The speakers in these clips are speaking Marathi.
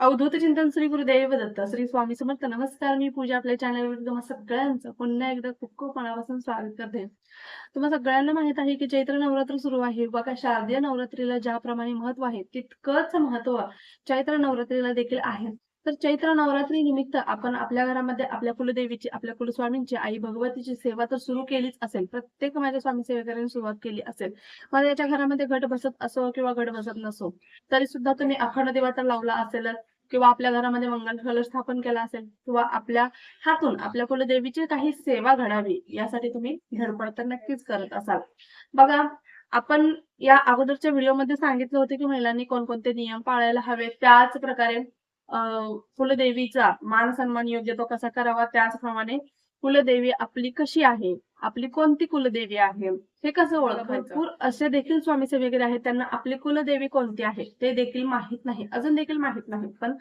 अवधूत चिंतन श्री गुरुदेव दत्त श्री स्वामी समर्थ. नमस्कार मी पूजा आपल्या चॅनलवर तुम्हा सगळ्यांचं पुन्हा एकदा खूप खूप मनापासून स्वागत करते. तुम्हाला सगळ्यांना माहीत आहे की चैत्र नवरात्र सुरू आहे. बघा शारदीय नवरात्रीला ज्याप्रमाणे महत्त्व आहे तितकंच महत्त्व चैत्र नवरात्रीला देखील आहे. तर चैत्र नवरात्री निमित्त आपण आपल्या घरामध्ये आपल्या कुलदेवीची आपल्या कुलस्वामींची आई भगवतीची सेवा तर सुरू केलीच असेल. प्रत्येक माझ्या स्वामी सेवेकरांनी सुरुवात केली असेल. मग याच्या घरामध्ये घट बसत असो किंवा घट बसत नसो तरी सुद्धा तुम्ही अखंड देवा तर लावला असेलच किंवा आपल्या घरामध्ये मंगल कलश स्थापन केला असेल किंवा आपल्या हातून आपल्या कुलदेवीची काही सेवा घडावी यासाठी तुम्ही धडपड तर नक्कीच करत असाल. बघा आपण या अगोदरच्या व्हिडिओमध्ये सांगितलं होतं की महिलांनी कोणकोणते नियम पाळायला हवे त्याच प्रकारे कुलदेवीचा मान सन्मान योग्य तो कसा करावा? त्याचप्रमाणे कुलदेवी आपली कशी आहे? आपली कोणती कुलदेवी आहे? हे कसं ओळखायचं? भरपूर असे देखील स्वामी सेवेकरी आहेत. त्यांना आपली कुलदेवी कोणती आहे? ते देखील माहीत नाही. अजून देखील माहीत नाही. पण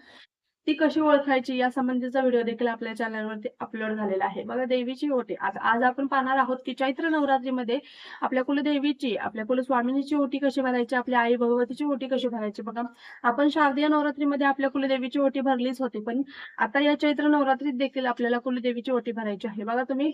ती कशी ओळखायची या संबंधीचा व्हिडिओ देखील आपल्या चॅनलवरती अपलोड झालेला आहे. बघा देवीची ओटी. आज आज आपण पाहणार आहोत की चैत्र नवरात्रीमध्ये आपल्या कुलदेवीची आपल्या कुलस्वामिनीची ओटी कशी भरायची आपल्या आई भगवतीची ओटी कशी भरायची? बघा आपण शारदीय नवरात्रीमध्ये आपल्या कुलदेवीची ओटी भरलीच होती पण आता या चैत्र नवरात्रीत देखील आपल्याला कुलदेवीची ओटी भरायची आहे. बघा तुम्ही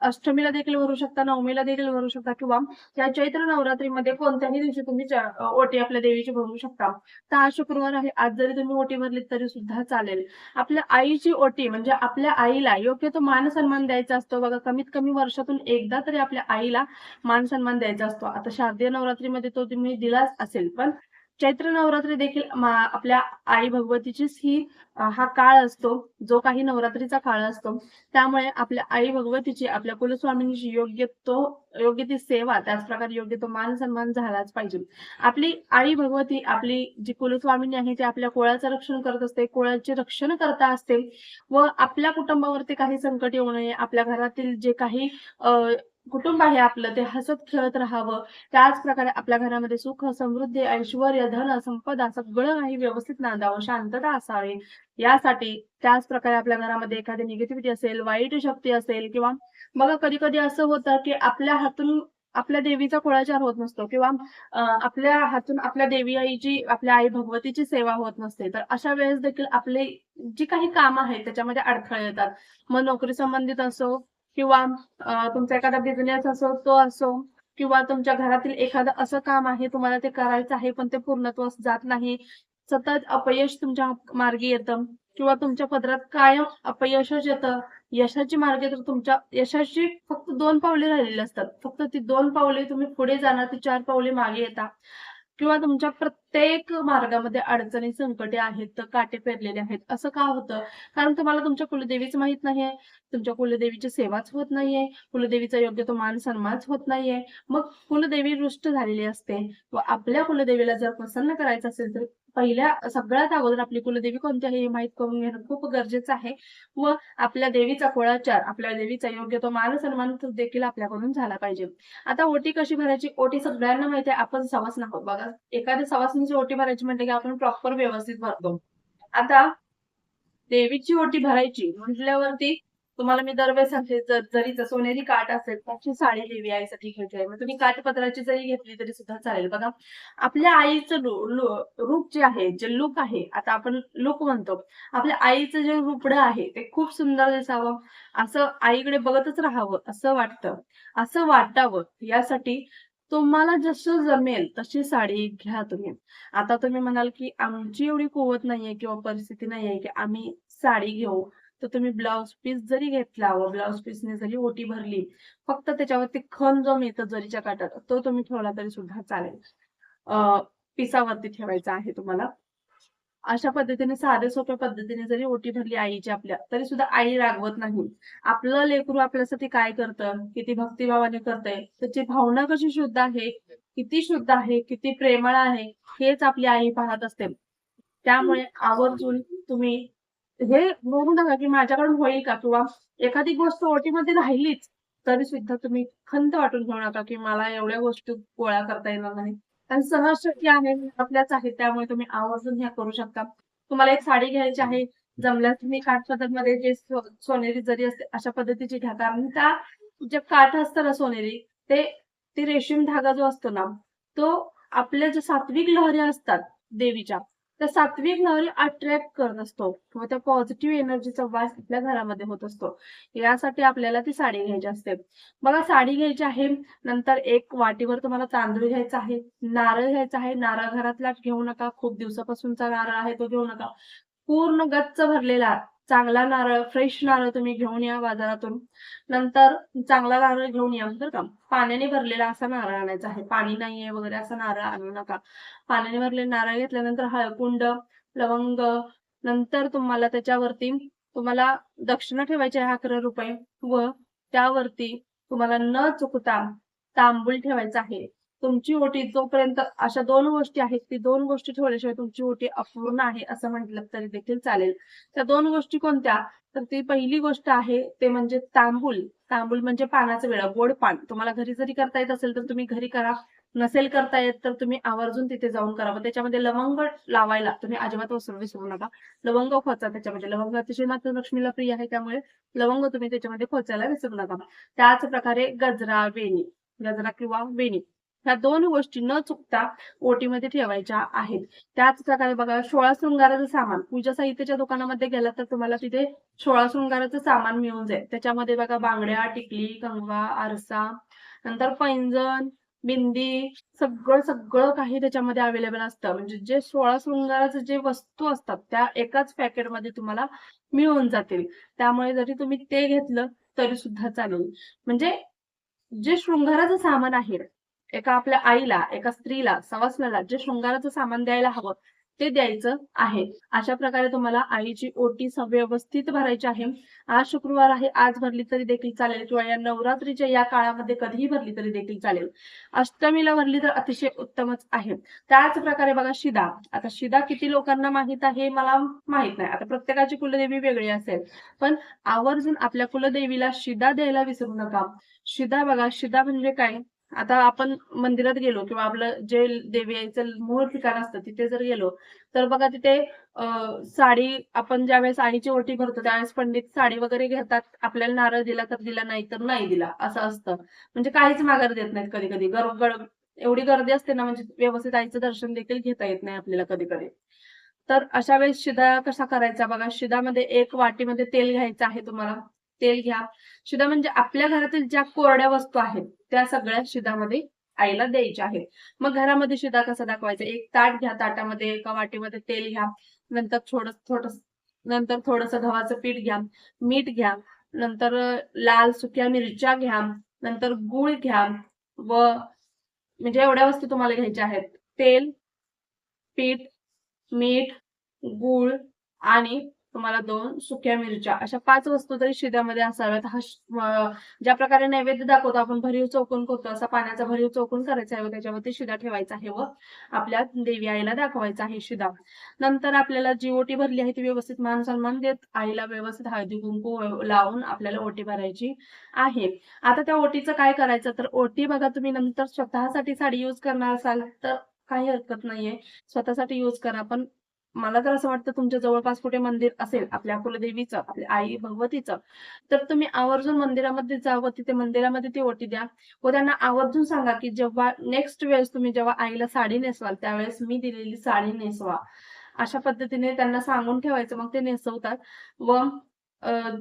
अष्टमीला देखील भरू शकता नवमीला देखील भरू शकता किंवा या चैत्र नवरात्रीमध्ये कोणत्याही दिवशी तुम्ही ओटी आपल्या देवीची भरू शकता. तर आज शुक्रवार आहे. आज जरी तुम्ही ओटी भरली तरी सुद्धा चालेल. आपल्या आईची ओटी म्हणजे आपल्या आईला योग्य तो मान सन्मान द्यायचा असतो. बघा कमीत कमी वर्षातून एकदा तरी आपल्या आईला मान सन्मान द्यायचा असतो. आता शारदीय नवरात्रीमध्ये तो तुम्ही दिलाच असेल पण चैत्र नवरात्री देखील आपल्या आई भगवतीचीच ही हा काळ असतो जो काही नवरात्रीचा काळ असतो. त्यामुळे आपल्या आई भगवतीची आपल्या कुलस्वामिनीची योग्य तो योग्य ती सेवा त्याचप्रकारे योग्य तो मान सन्मान झालाच पाहिजे. आपली आई भगवती आपली जी कुलस्वामिनी आहे ती आपल्या कुळाचं रक्षण करत असते कुळाचे रक्षण करता असते. व आपल्या कुटुंबावरती काही संकट येऊ नये आपल्या घरातील जे काही अ, कुटुंब आहे आपलं ते हसत खेळत राहावं. त्याच प्रकारे आपल्या घरामध्ये सुख समृद्धी ऐश्वर धन संपदा सगळं काही व्यवस्थित नांदावं शांतता असावी. यासाठी त्याच प्रकारे आपल्या घरामध्ये एखादी निगेटिव्हिटी असेल वाईट शक्ती असेल किंवा मग कधी कधी असं होतं की आपल्या हातून आपल्या देवीचा कुळाचार होत नसतो किंवा आपल्या हातून आपल्या देवी आईची आपल्या आई भगवतीची सेवा होत नसते. तर अशा वेळेस देखील आपले जी काही काम आहेत त्याच्यामध्ये अडथळे येतात. मग नोकरी संबंधित असो किंवा तुमचा एखादा बिझनेस असो तो असो किंवा तुमच्या घरातील एखादं असं काम आहे तुम्हाला ते करायचं आहे पण ते पूर्णत्वास जात नाही सतत अपयश तुमच्या मार्गी येतं. किंवा तुमच्या पदरात कायम अपयशच येतं. यशाची मार्गे तर तुमच्या यशाची फक्त दोन पावले राहिलेली असतात. फक्त ती दोन पावले तुम्ही पुढे जाणार ती चार पावले मागे येतात किंवा तुमच्या प्रत्येक मार्गामध्ये अडचणी संकटे आहेत काटे पेरलेले आहेत. असं का होतं? कारण तुम्हाला तुमच्या कुलदेवीच माहीत नाहीये. तुमच्या कुलदेवीची सेवाच होत नाहीये. कुलदेवीचा योग्य तो मान सन्मानच होत नाहीये. मग कुलदेवी रुष्ट झालेली असते. व आपल्या कुलदेवीला जर प्रसन्न करायचं असेल तर पहिल्या सगळ्यात अगोदर आपली कुलदेवी कोणती आहे हे माहीत करून घेणं खूप गरजेचं आहे. व आपल्या देवीचा कुळाचार आपल्या देवीचा योग्य तो मान सन्मान देखील आपल्याकडून झाला पाहिजे. आता ओटी कशी भरायची? ओटी सगळ्यांना माहिती आहे आपण सवासण आहोत बघा. एखाद्या सवासणीची ओटी भरायची म्हटलं की आपण प्रॉपर व्यवस्थित भरतो. आता देवीची ओटी भरायची म्हटल्यावरती तुम्हाला मी दरवेळेस सांगते जर जरी सोनेरी काठ असेल त्याची साडी देवी आईसाठी घ्यायची आहे मग तुम्ही काठपत्राची जरी घेतली तरी सुद्धा चालेल. बघा आपल्या आईचं रूप जे आहे जे लुक आहे आता आपण लुक म्हणतो आपल्या आईचं जे रूपडं आहे ते खूप सुंदर दिसावं असं आईकडे बघतच राहावं असं वाटतं असं वाटावं यासाठी तुम्हाला जसं जमेल तशी साडी घ्या तुम्ही. आता तुम्ही म्हणाल की आमची एवढी कुवत नाहीये किंवा परिस्थिती नाहीये की आम्ही साडी घेऊ तर तुम्ही ब्लाऊज पीस जरी घेतला व ब्लाऊज पीसने जरी ओटी भरली फक्त त्याच्यावरती खण जो मिळतो जरीच्या काठात तो तुम्ही ठेवला तरी सुद्धा चालेल. पिसावरती ठेवायचा आहे तुम्हाला. अशा पद्धतीने साधे सोप्या पद्धतीने जरी ओटी भरली आईची आपल्या तरी सुद्धा आई रागवत नाही. आपलं लेकरू आपल्यासाठी काय करतं? किती भक्तिभावाने करतंय? त्याची भावना कशी शुद्ध आहे किती शुद्ध आहे किती प्रेमळ आहे हेच आपली आई पाहत असते. त्यामुळे आवर्जून तुम्ही हे बघू नका की माझ्याकडून होईल का? किंवा एखादी गोष्ट ओटीमध्ये राहिलीच तरी सुद्धा तुम्ही खंत वाटून घेऊ नका की मला एवढ्या गोष्टी गोळा करता येणार नाही आणि सहज शक्य आहे आपल्याच आहे त्यामुळे तुम्ही आवर्जून ह्या करू शकता. तुम्हाला एक साडी घ्यायची आहे जमल्यास तुम्ही काठमध्ये जे सोनेरी जरी असते अशा पद्धतीची घ्या. कारण त्या जे काठ असतं ना सोनेरी ते ती रेशीम धागा जो असतो ना तो आपल्या ज्या सात्विक लहऱ्या असतात देवीच्या त्या सात्विक नवरी अट्रॅक्ट करत असतो. किंवा त्या पॉझिटिव्ह एनर्जीचा वास आपल्या घरामध्ये होत असतो. यासाठी आपल्याला ती साडी घ्यायची असते. बघा साडी घ्यायची आहे. नंतर एक वाटीवर तुम्हाला तांदूळ घ्यायचा आहे. नारळ घ्यायचा आहे. नारळ घरातला घेऊ नका. खूप दिवसापासूनचा नारळ आहे तो घेऊ नका. पूर्ण गच्च भरलेला. चांगला नारळ फ्रेश नारळ तुम्ही घेऊन या बाजारातून. नंतर चांगला नारळ घेऊन या बरं का. पाण्याने भरलेला असा नारळ आणायचा आहे. पाणी नाहीये वगैरे असा नारळ आणू नका. पाण्याने भरलेला नारळ घेतल्यानंतर हळकुंड लवंग नंतर तुम्हाला त्याच्यावरती तुम्हाला दक्षिणा ठेवायची आहे अकरा रुपये व त्यावरती तुम्हाला न चुकता तांबूल ठेवायचा आहे. तुमची ओटी जोपर्यंत अशा दोन गोष्टी आहेत ती दोन गोष्टी ठेवल्याशिवाय तुमची ओटी अपूर्ण आहे असं म्हटलं तरी देखील चालेल. त्या दोन गोष्टी कोणत्या? तर ती पहिली गोष्ट आहे ते म्हणजे तांबूल. तांबूल म्हणजे पानाचं वेळा गोड पान. तुम्हाला घरी जरी करता येत असेल तर तुम्ही घरी करा. नसेल करता येत तर तुम्ही आवर्जून तिथे जाऊन करा. मग त्याच्यामध्ये लवंग लावायला तुम्ही अजिबात विसरू विसरू नका. लवंग खोचा त्याच्यामध्ये. लवंग अतिशय मात्र लक्ष्मीला प्रिय आहे त्यामुळे लवंग तुम्ही त्याच्यामध्ये खोचायला विसरू नका. त्याच प्रकारे गजरा वेणी. गजरा किंवा वेणी. ह्या दोन गोष्टी न चुकता ओटीमध्ये ठेवायच्या आहेत. त्याच प्रकारे बघा सोळा शृंगाराचं सामान. पूजा साहित्याच्या दुकानामध्ये गेला तर तुम्हाला तिथे सोळा शृंगाराचं सामान मिळून जाईल. त्याच्यामध्ये बघा बांगड्या टिकली कंगवा आरसा नंतर पैंजण बिंदी सगळं सगळं काही त्याच्यामध्ये अवेलेबल असतं. म्हणजे जे सोळा शृंगाराचे जे वस्तू असतात त्या एकाच पॅकेटमध्ये तुम्हाला मिळून जातील. त्यामुळे जरी तुम्ही ते घेतलं तरी सुद्धा चालेल. म्हणजे जे शृंगाराचं सामान आहे एका आपल्या आईला एका स्त्रीला सवासणाला जे शृंगाराचं सामान द्यायला हवं ते द्यायचं आहे. अशा प्रकारे तुम्हाला आईची ओटी व्यवस्थित भरायची आहे. आज शुक्रवार आहे आज भरली तरी देखील चालेल किंवा या नवरात्रीच्या या काळामध्ये कधीही भरली तरी देखील चालेल. अष्टमीला भरली तर अतिशय उत्तमच आहे. त्याच प्रकारे बघा शिदा. आता शिदा किती लोकांना माहीत आहे मला माहीत नाही. आता प्रत्येकाची कुलदेवी वेगळी असेल. पण आवर्जून आपल्या कुलदेवीला शिदा द्यायला विसरू नका. शिदा बघा शिदा म्हणजे काय? आता आपण मंदिरात गेलो किंवा आपलं जे देवीचं मूळ ठिकाण असतं तिथे जर गेलो तर बघा तिथे साडी आपण ज्यावेळेस साडीची ओटी भरतो त्यावेळेस पंडित साडी वगैरे घेतात. आपल्याला नारळ दिला तर दिला नाही तर नाही दिला असं असतं. म्हणजे काहीच माघार देत नाहीत कधी कधी गड एवढी गर्दी असते ना म्हणजे व्यवस्थित आईचं दर्शन देखील घेता येत नाही आपल्याला कधी कधी तर अशा वेळेस शिदा कसा करायचा? बघा शिदामध्ये एक वाटीमध्ये तेल घ्यायचं आहे तुम्हाला. तेल घ्या. शिदा म्हणजे आपल्या घरातील ज्या कोरड्या वस्तू आहेत त्या सगळ्या शिदामध्ये आईला द्यायच्या आहेत. मग घरामध्ये शिदा कसा दाखवायचा? एक ताट घ्या ताटामध्ये एका वाटीमध्ये तेल घ्या. नंतर थोडस थोडस नंतर थोडस गव्हाचं पीठ घ्या. मीठ घ्या. नंतर लाल सुक्या मिरच्या घ्या. नंतर गुळ घ्या व म्हणजे एवढ्या वस्तू तुम्हाला घ्यायच्या आहेत. तेल पीठ मीठ गुळ आणि तुम्हाला दोन सुक्या मिरच्या अशा पाच वस्तू तरी शिद्यामध्ये असाव्यात. हा ज्या प्रकारे नैवेद्य दाखवतो आपण भरीव चौकून करतो असा पाण्याचा भरीव चौकून करायचा आहे व त्याच्यावरती शिदा ठेवायचा आहे व आपल्या देवी आईला दाखवायचा आहे शिदा. नंतर आपल्याला जी ओटी भरली आहे ती व्यवस्थित मान सन्मान देत आईला व्यवस्थित हळदी कुंकू लावून आपल्याला ओटी भरायची आहे. आता त्या ओटीचं काय करायचं? तर ओटी बघा तुम्ही नंतर स्वतःसाठी साडी युज करणार असाल तर काही हरकत नाहीये. स्वतःसाठी युज करा पण मला तर असं वाटतं तुमच्या जवळपास कुठे मंदिर असेल आपल्या कुलदेवीचं आपल्या आई भगवतीचं तर तुम्ही आवर्जून मंदिरामध्ये जावं तिथे मंदिरामध्ये ती ओटी द्या. व त्यांना आवर्जून सांगा की जेव्हा नेक्स्ट वेळेस तुम्ही जेव्हा आईला साडी नेसवाल त्यावेळेस मी दिलेली साडी नेसवा. अशा पद्धतीने त्यांना सांगून ठेवायचं मग ते नेसवतात. व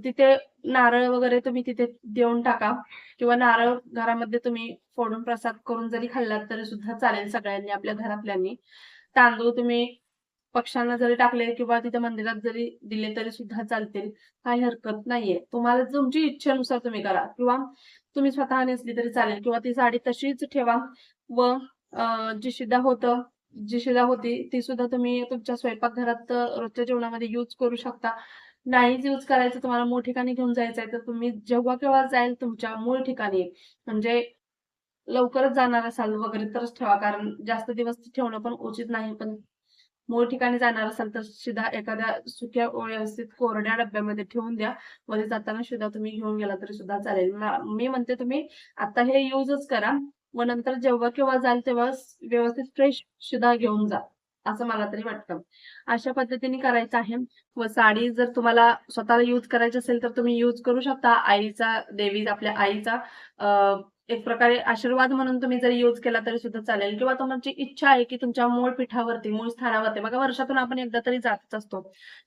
तिथे नारळ वगैरे तुम्ही तिथे देऊन टाका. किंवा नारळ घरामध्ये तुम्ही फोडून प्रसाद करून जरी खाल्लात तरी सुद्धा चालेल सगळ्यांनी आपल्या घरातल्यांनी. तांदूळ तुम्ही पक्ष्यांना जरी टाकले किंवा तिथे मंदिरात जरी दिले तरी सुद्धा चालतील काही हरकत नाहीये. तुम्हाला तुमची इच्छेनुसार तुम्ही करा किंवा तुम्ही स्वतः नेसली तरी चालेल किंवा ती साडी तशीच ठेवा व जी शिदा होतं जी शिदा होती ती सुद्धा तुम्ही तुमच्या स्वयंपाकघरात रोजच्या जेवणामध्ये यूज करू शकता. नाहीच यूज करायचं तुम्हाला मूळ ठिकाणी घेऊन जायचंय तर तुम्ही जेव्हा केव्हा जाईल तुमच्या मूळ ठिकाणी. म्हणजे लवकरच जाणार असाल वगैरे तरच ठेवा कारण जास्त दिवस ठेवणं पण उचित नाही पण मूळ ठिकाणी जाणार असाल तर शिदा एखाद्या सुक्या व्यवस्थित कोरड्या डब्यामध्ये ठेवून द्या. मध्ये जाताना सुद्धा तुम्ही घेऊन गेला तरी सुद्धा चालेल. मी म्हणते तुम्ही आता हे युजच करा. व नंतर जेव्हा केव्हा जाल तेव्हा व्यवस्थित फ्रेश सुद्धा घेऊन जा असं मला तरी वाटतं. अशा पद्धतीने करायचं आहे. व साडी जर तुम्हाला स्वतःला यूज करायची असेल तर तुम्ही यूज करू शकता. आईचा देवी आपल्या आईचा अं, एक प्रकारे आशीर्वाद म्हणून तुम्ही जर यूज केला तरी सुद्धा चालेल. किंवा तुमची इच्छा आहे की तुमच्या मूळ पीठावरती मूळ स्थानावरती बघा वर्षातून आपण एकदा तरी जातच असतो.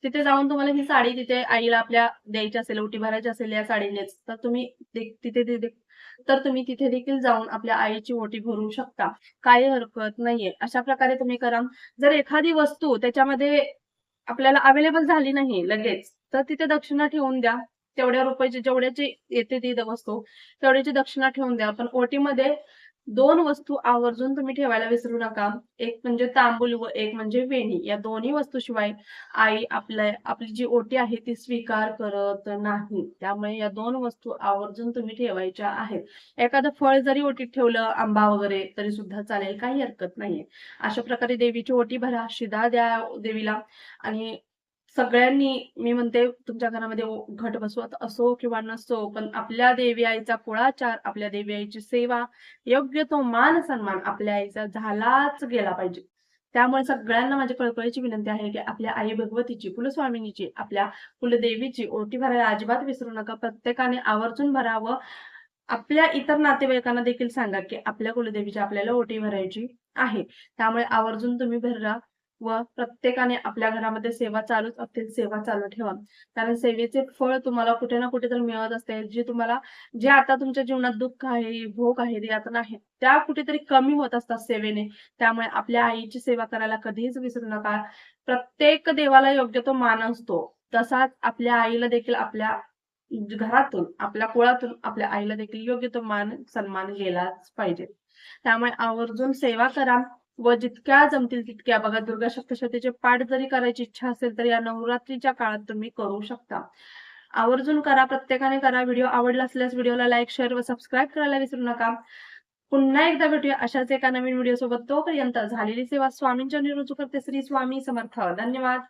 तिथे जाऊन तुम्हाला ही साडी तिथे आईला आपल्या द्यायची असेल ओटी भरायची असेल या साडीनेच तर तुम्ही तिथे तिथे तर तुम्ही तिथे देखील जाऊन आपल्या आईची ओटी भरू शकता. काही हरकत नाहीये. अशा प्रकारे तुम्ही करा. जर एखादी वस्तू त्याच्यामध्ये आपल्याला अवेलेबल झाली नाही लगेच तर तिथे दक्षिणा ठेवून द्या. तेवढ्या रुपयाची जेवढ्याची येते ती वस्तू तेवढ्याची दक्षिणा ठेवून द्या. पण ओटीमध्ये दोन वस्तू आवर्जून तुम्ही ठेवायला विसरू नका. एक म्हणजे तांबूल व एक म्हणजे वेणी. या दोन्ही वस्तूशिवाय आई आपल्या आपली जी ओटी आहे ती स्वीकार करत नाही. त्यामुळे या दोन वस्तू आवर्जून तुम्ही ठेवायच्या आहेत. एखादं फळ जरी ओटीत ठेवलं आंबा वगैरे तरी सुद्धा चालेल. काही हरकत नाहीये. अशा प्रकारे देवीची ओटी भरा शिदा द्या देवीला. आणि सगळ्यांनी मी म्हणते तुमच्या घरामध्ये घट बसवत असो किंवा नसो पण आपल्या देवी आईचा कुळाचार आपल्या देवी आईची सेवा योग्य तो मान सन्मान आपल्या आईचा झालाच गेला पाहिजे. त्यामुळे सगळ्यांना माझी कळकळीची विनंती आहे की आपल्या आई भगवतीची कुलस्वामिनीची आपल्या कुलदेवीची ओटी भरायला अजिबात विसरू नका. प्रत्येकाने आवर्जून भरावं. आपल्या इतर नातेवाईकांना देखील सांगा की आपल्या कुलदेवीची आपल्याला ओटी भरायची आहे. त्यामुळे आवर्जून तुम्ही भरा. व प्रत्येकाने आपल्या घरामध्ये सेवा चालूच असतील सेवा चालू ठेवा. कारण सेवेचे फळ तुम्हाला कुठे ना कुठे तर मिळत असते. जे तुम्हाला जे आता तुमच्या जीवनात दुःख आहे भोग आहे यातना आहे त्या कुठेतरी कमी होत असतात सेवेने. त्यामुळे आपल्या आईची सेवा करायला कधीच विसरू नका. प्रत्येक देवाला योग्य तो मान असतो. तसाच आपल्या आईला देखील आपल्या घरातून आपल्या कुळातून आपल्या आईला देखील योग्य तो मान सन्मान गेलाच पाहिजे. त्यामुळे आवर्जून सेवा करा. व जितक्या जमतील तितक्या. बघा दुर्गा सप्तशतीचे पाठ जरी करायची इच्छा असेल तर या नवरात्रीच्या काळात तुम्ही करू शकता. आवर्जून करा प्रत्येकाने करा. व्हिडिओ आवडला असल्यास व्हिडिओला लाईक शेअर व सबस्क्राईब करायला विसरू नका. पुन्हा एकदा भेटूया अशाच एका नवीन व्हिडिओ सोबत. तोपर्यंत झालेली सेवा स्वामींच्या निरुजू करते. श्री स्वामी समर्थ. धन्यवाद.